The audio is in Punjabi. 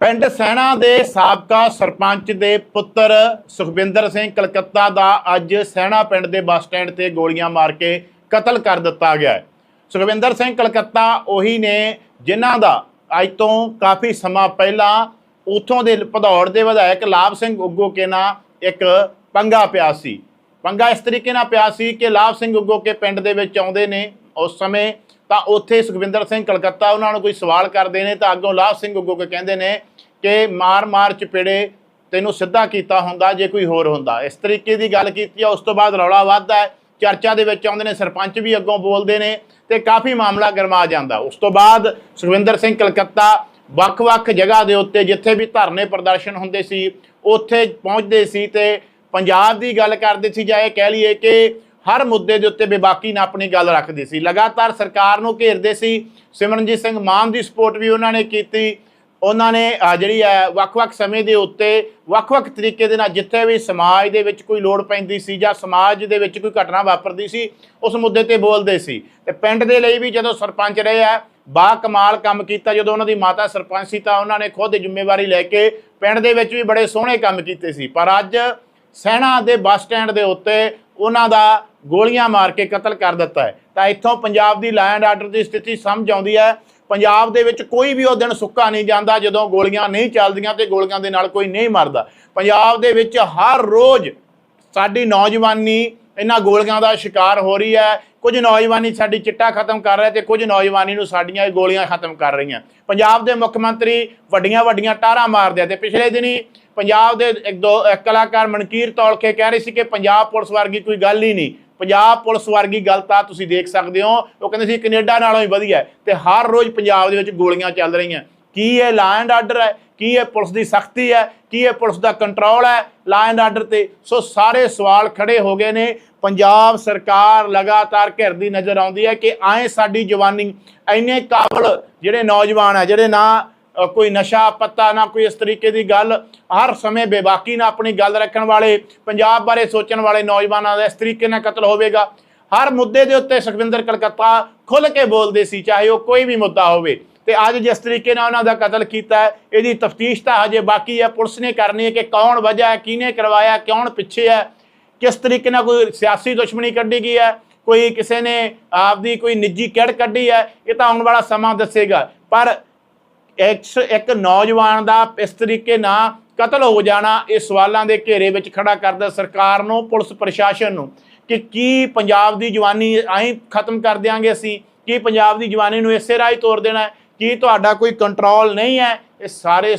ਪਿੰਡ ਸੈਣਾ ਦੇ ਸਾਬਕਾ ਸਰਪੰਚ ਦੇ ਪੁੱਤਰ ਸੁਖਵਿੰਦਰ ਸਿੰਘ ਕਲਕੱਤਾ ਦਾ ਅੱਜ ਸੈਣਾ ਪਿੰਡ ਦੇ ਬੱਸ ਸਟੈਂਡ ਤੇ ਗੋਲੀਆਂ ਮਾਰ ਕੇ ਕਤਲ ਕਰ ਦਿੱਤਾ ਗਿਆ ਸੁਖਵਿੰਦਰ ਸਿੰਘ ਕਲਕੱਤਾ ਉਹੀ ਨੇ ਜਿਨ੍ਹਾਂ ਦਾ ਅੱਜ ਤੋਂ ਕਾਫੀ ਸਮਾਂ ਪਹਿਲਾਂ ਉਥੋਂ ਦੇ ਭਦੌੜ ਦੇ ਵਿਧਾਇਕ ਲਾਭ ਸਿੰਘ ਉੱਗੋਕੇ ਨਾਲ ਇੱਕ ਪੰਗਾ ਪਿਆ ਸੀ। ਪੰਗਾ ਇਸ ਤਰੀਕੇ ਨਾਲ ਪਿਆ ਸੀ ਕਿ ਲਾਭ ਸਿੰਘ ਉੱਗੋਕੇ ਪਿੰਡ ਦੇ ਵਿੱਚ ਆਉਂਦੇ ਨੇ, ਉਸ ਸਮੇਂ ਤਾਂ ਉੱਥੇ ਸੁਖਵਿੰਦਰ ਸਿੰਘ ਕਲਕੱਤਾ ਉਹਨਾਂ ਨੂੰ ਕੋਈ ਸਵਾਲ ਕਰਦੇ ਨੇ ਤਾਂ ਅੱਗੋਂ ਲਾਭ ਸਿੰਘ ਉੱਗੋਕੇ ਕਹਿੰਦੇ ਨੇ ਕਿ ਮਾਰ-ਮਾਰ ਚਪੇੜੇ ਤੈਨੂੰ ਸਿੱਧਾ ਕੀਤਾ ਹੁੰਦਾ ਜੇ ਕੋਈ ਹੋਰ ਹੁੰਦਾ। ਇਸ ਤਰੀਕੇ ਦੀ ਗੱਲ ਕੀਤੀ ਆ, ਉਸ ਤੋਂ ਬਾਅਦ ਰੌਲਾ ਵੱਧਦਾ ਹੈ, ਚਰਚਾ ਦੇ ਵਿੱਚ ਆਉਂਦੇ ਨੇ, ਸਰਪੰਚ ਵੀ ਅੱਗੋਂ ਬੋਲਦੇ ਨੇ ਤੇ ਕਾਫੀ ਮਾਮਲਾ ਗਰਮਾ ਜਾਂਦਾ। ਉਸ ਤੋਂ ਬਾਅਦ ਸੁਖਵਿੰਦਰ ਸਿੰਘ ਕਲਕੱਤਾ ਵੱਖ-ਵੱਖ ਜਗ੍ਹਾ ਦੇ ਉੱਤੇ ਜਿੱਥੇ ਵੀ ਧਰਨੇ ਪ੍ਰਦਰਸ਼ਨ ਹੁੰਦੇ ਸੀ, ਉੱਥੇ ਪਹੁੰਚਦੇ ਸੀ ਤੇ ਪੰਜਾਬ ਦੀ ਗੱਲ ਕਰਦੇ ਸੀ ਜਾਂ ਇਹ ਕਹਿ ਲਈਏ ਕਿ ਹਰ ਮੁੱਦੇ ਦੇ ਉੱਤੇ ਬੇਬਾਕੀ ਨਾਲ ਆਪਣੀ ਗੱਲ ਰੱਖਦੇ ਸੀ। ਲਗਾਤਾਰ ਸਰਕਾਰ ਨੂੰ ਘੇਰਦੇ ਸੀ। ਸਿਮਰਨਜੀਤ ਸਿੰਘ ਮਾਨ ਦੀ ਸਪੋਰਟ ਵੀ ਉਹਨਾਂ ਨੇ ਕੀਤੀ। ਉਹਨਾਂ ਨੇ ਜਿਹੜੀ ਹੈ, ਵੱਖ-ਵੱਖ ਸਮੇਂ ਦੇ ਉੱਤੇ ਵੱਖ-ਵੱਖ ਤਰੀਕੇ ਦੇ ਨਾਲ ਜਿੱਥੇ ਵੀ ਸਮਾਜ ਦੇ ਵਿੱਚ ਕੋਈ ਲੋੜ ਪੈਂਦੀ ਸੀ ਜਾਂ ਸਮਾਜ ਦੇ ਵਿੱਚ ਕੋਈ ਘਟਨਾ ਵਾਪਰਦੀ ਸੀ, ਉਸ ਮੁੱਦੇ ਤੇ ਬੋਲਦੇ ਸੀ। ਤੇ ਪਿੰਡ ਦੇ ਲਈ ਵੀ ਜਦੋਂ ਸਰਪੰਚ ਰਹੇ ਆ, ਬਾ ਕਮਾਲ ਕੰਮ ਕੀਤਾ। ਜਦੋਂ ਉਹਨਾਂ ਦੀ ਮਾਤਾ ਸਰਪੰਚ ਸੀ ਤਾਂ ਉਹਨਾਂ ਨੇ ਖੁਦ ਜ਼ਿੰਮੇਵਾਰੀ ਲੈ ਕੇ ਪਿੰਡ ਦੇ ਵਿੱਚ ਵੀ ਬੜੇ ਸੋਹਣੇ ਕੰਮ ਕੀਤੇ ਸੀ। ਪਰ ਅੱਜ ਸੈਣਾ ਦੇ ਬੱਸ ਸਟੈਂਡ ਦੇ ਉੱਤੇ ਉਹਨਾਂ ਦਾ ਗੋਲੀਆਂ ਮਾਰ ਕੇ ਕਤਲ ਕਰ ਦਿੱਤਾ ਹੈ। ਤਾਂ ਇੱਥੋਂ ਪੰਜਾਬ ਦੀ ਲੈਂਡ ਆਰਡਰ ਦੀ ਸਥਿਤੀ ਸਮਝ ਆਉਂਦੀ ਹੈ। ਪੰਜਾਬ ਦੇ ਵਿੱਚ ਕੋਈ ਵੀ ਉਹ ਦਿਨ ਸੁੱਕਾ ਨਹੀਂ ਜਾਂਦਾ, ਜਦੋਂ ਗੋਲੀਆਂ ਨਹੀਂ ਚੱਲਦੀਆਂ ਤੇ ਗੋਲੀਆਂ ਦੇ ਨਾਲ ਕੋਈ ਨਹੀਂ ਮਰਦਾ। ਪੰਜਾਬ ਦੇ ਵਿੱਚ ਹਰ ਰੋਜ਼ ਸਾਡੀ ਨੌਜਵਾਨੀ ਇਹਨਾਂ ਗੋਲੀਆਂ ਦਾ ਸ਼ਿਕਾਰ ਹੋ ਰਹੀ ਹੈ। ਕੁਝ ਨੌਜਵਾਨੀ ਸਾਡੀ ਚਿੱਟਾ ਖਤਮ ਕਰ ਰਿਹਾ ਤੇ ਕੁਝ ਨੌਜਵਾਨੀ ਨੂੰ ਸਾਡੀਆਂ ਇਹ ਗੋਲੀਆਂ ਖਤਮ ਕਰ ਰਹੀਆਂ। ਪੰਜਾਬ ਦੇ ਮੁੱਖ ਮੰਤਰੀ ਵੱਡੀਆਂ ਵੱਡੀਆਂ ਟਾਰਾਂ ਮਾਰਦੇ ਆ ਤੇ ਪਿਛਲੇ ਦਿਨੀ ਪੰਜਾਬ ਦੇ ਇੱਕ ਦੋ ਕਲਾਕਾਰ ਮਨਕੀਰ ਤੌਲਕੇ ਕਹਿ ਰਹੇ ਸੀ ਕਿ ਪੰਜਾਬ ਪੁਲਿਸ ਵਰਗੀ ਕੋਈ ਗੱਲ ਹੀ ਨਹੀਂ। ਪੰਜਾਬ ਪੁਲਿਸ ਵਰਗੀ ਗੱਲ ਤਾਂ ਤੁਸੀਂ ਦੇਖ ਸਕਦੇ ਹੋ। ਉਹ ਕਹਿੰਦੇ ਸੀ ਕੈਨੇਡਾ ਨਾਲੋਂ ਹੀ ਵਧੀਆ ਹੈ ਤੇ ਹਰ ਰੋਜ਼ ਪੰਜਾਬ ਦੇ ਵਿੱਚ ਗੋਲੀਆਂ ਚੱਲ ਰਹੀਆਂ। ਕੀ ਇਹ ਲਾ ਐਂਡ ਆਰਡਰ ਹੈ? ਕੀ ਇਹ ਪੁਲਿਸ ਦੀ ਸਖਤੀ ਹੈ? ਕੀ ਇਹ ਪੁਲਿਸ ਦਾ ਕੰਟਰੋਲ ਹੈ ਲਾ ਐਂਡ ਆਰਡਰ ਤੇ? ਸੋ ਸਾਰੇ ਸਵਾਲ ਖੜੇ ਹੋ ਗਏ ਨੇ। ਪੰਜਾਬ ਸਰਕਾਰ ਲਗਾਤਾਰ ਘਿਰਦੀ ਨਜ਼ਰ ਆਉਂਦੀ ਹੈ ਕਿ ਆਏ ਸਾਡੀ ਜਵਾਨੀ ਇੰਨੇ ਕਾਬਲ ਜਿਹੜੇ ਨੌਜਵਾਨ ਆ ਜਿਹੜੇ ਨਾ ਕੋਈ ਨਸ਼ਾ ਪੱਤਾ, ਨਾ ਕੋਈ ਇਸ ਤਰੀਕੇ ਦੀ ਗੱਲ, ਹਰ ਸਮੇਂ ਬੇਬਾਕੀ ਨਾਲ ਆਪਣੀ ਗੱਲ ਰੱਖਣ ਵਾਲੇ, ਪੰਜਾਬ ਬਾਰੇ ਸੋਚਣ ਵਾਲੇ ਨੌਜਵਾਨਾਂ ਦਾ ਇਸ ਤਰੀਕੇ ਨਾਲ ਕਤਲ ਹੋਵੇਗਾ। ਹਰ ਮੁੱਦੇ ਦੇ ਉੱਤੇ ਸੁਖਵਿੰਦਰ ਕਲਕੱਤਾ ਖੁੱਲ ਕੇ ਬੋਲਦੇ ਸੀ, ਚਾਹੇ ਉਹ ਕੋਈ ਵੀ ਮੁੱਦਾ ਹੋਵੇ। ਤੇ ਅੱਜ ਜਿਸ ਤਰੀਕੇ ਨਾਲ ਉਹਨਾਂ ਦਾ ਕਤਲ ਕੀਤਾ ਹੈ, ਇਹਦੀ ਤਫਤੀਸ਼ ਤਾਂ ਹਜੇ ਬਾਕੀ ਹੈ। ਪੁਲਿਸ ਨੇ ਕਰਨੀ ਹੈ ਕਿ ਕੌਣ ਵਜ੍ਹਾ ਹੈ, ਕਿਹਨੇ ਕਰਵਾਇਆ ਕੌਣ ਪਿੱਛੇ ਹੈ, ਕਿਸ ਤਰੀਕੇ ਨਾਲ ਕੋਈ ਸਿਆਸੀ ਦੁਸ਼ਮਣੀ ਕੱਢੀ ਗਈ ਹੈ, ਕੋਈ ਕਿਸੇ ਨੇ ਆਪਦੀ ਕੋਈ ਨਿੱਜੀ ਕਿਹੜ ਕੱਢੀ ਹੈ, ਇਹ ਤਾਂ ਆਉਣ ਵਾਲਾ ਸਮਾਂ ਦੱਸੇਗਾ। ਪਰ ਇੱਕ ਇੱਕ ਨੌਜਵਾਨ ਦਾ ਇਸ ਤਰੀਕੇ ਨਾਲ ਕਤਲ ਹੋ ਜਾਣਾ, ਇਹ ਸਵਾਲਾਂ ਦੇ ਘੇਰੇ ਵਿੱਚ ਖੜਾ ਕਰਦਾ ਸਰਕਾਰ ਨੂੰ, ਪੁਲਿਸ ਪ੍ਰਸ਼ਾਸਨ ਨੂੰ ਕਿ ਕੀ ਪੰਜਾਬ ਦੀ ਜਵਾਨੀ ਐਂ ਖਤਮ ਕਰ ਦਿਆਂਗੇ ਅਸੀਂ, ਕੀ ਪੰਜਾਬ ਦੀ ਜਵਾਨੀ ਨੂੰ ਇਸੇ ਰਾਹ ਹੀ ਤੋੜ ਦੇਣਾ ਹੈ। ਕੀ ਤੁਹਾਡਾ ਕੋਈ ਕੰਟਰੋਲ ਨਹੀਂ ਹੈ? ਇਹ ਸਾਰੇ